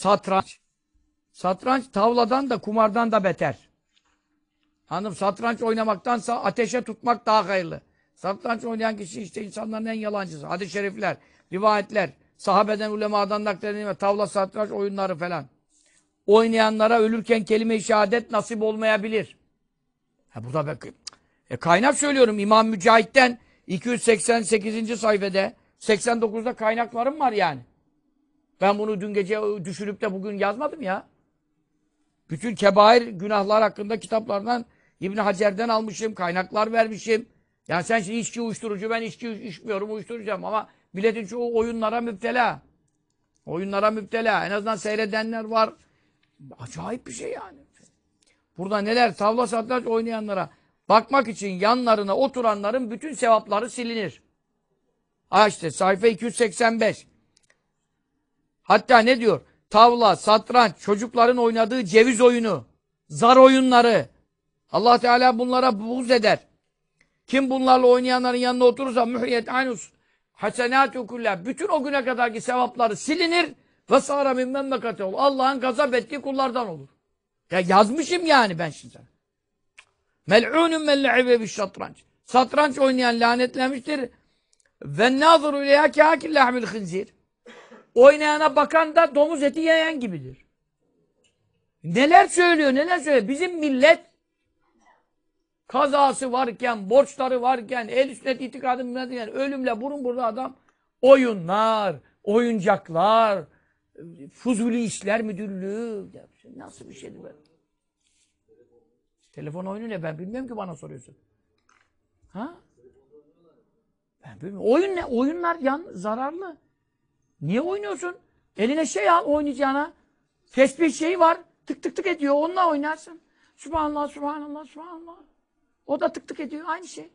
Satranç. Satranç tavladan da kumardan da beter. Hanım satranç oynamaktansa ateşe tutmak daha hayırlı. Satranç oynayan kişi işte insanların en yalancısı. Hadis-i şerifler, rivayetler, sahabeden, ulemadan nakledilme, tavla satranç oyunları falan. Oynayanlara ölürken kelime-i şehadet nasip olmayabilir. Ha burada bak, e kaynak söylüyorum İmam Mücahit'ten 288. sayfede 89'da kaynaklarım var yani. Ben bunu dün gece düşünüp de bugün yazmadım ya. Bütün kebair günahlar hakkında kitaplardan İbn Hacer'den almışım, kaynaklar vermişim. Yani sen şimdi içki uyuşturucu, ben içki içmiyorum, uyuşturacağım ama milletin çoğu oyunlara müptela. Oyunlara müptela. En azından seyredenler var. Acayip bir şey yani. Burada neler tavla satranç oynayanlara bakmak için yanlarına oturanların bütün sevapları silinir. Ha işte sayfa 285. Hatta ne diyor? Tavla, satranç, çocukların oynadığı ceviz oyunu, zar oyunları. Allah Teala bunlara buğz eder. Kim bunlarla oynayanların yanına oturursa mühiyet anus hasenatü kulla. Bütün o güne kadarki sevapları silinir ve sara min memlekate olur. Allah'ın gazap ettiği kullardan olur. Ya yazmışım yani ben şimdi sana. Mel'unun men le'ibe şatranç. Satranç oynayan lanetlenmiştir. Ve nazuru ileyha kâkil lahmil hınzir. Oynayana bakan da domuz eti yiyen gibidir. Neler söylüyor, neler söylüyor. Bizim millet kazası varken, borçları varken, el sünnet itikadı varken, ölümle burun burada adam oyunlar, oyuncaklar, fuzuli işler müdürlüğü. Nasıl bir şeydi böyle? Telefon oyunu ne? Ben bilmiyorum ki bana soruyorsun. Ha? Ben bilmiyorum. Oyun ne? Oyunlar yan, zararlı. Niye oynuyorsun? Eline şey al oynayacağına. Tesbih şeyi var. Tık tık tık ediyor. Onunla oynarsın. Subhanallah, subhanallah, subhanallah. O da tık tık ediyor. Aynı şey.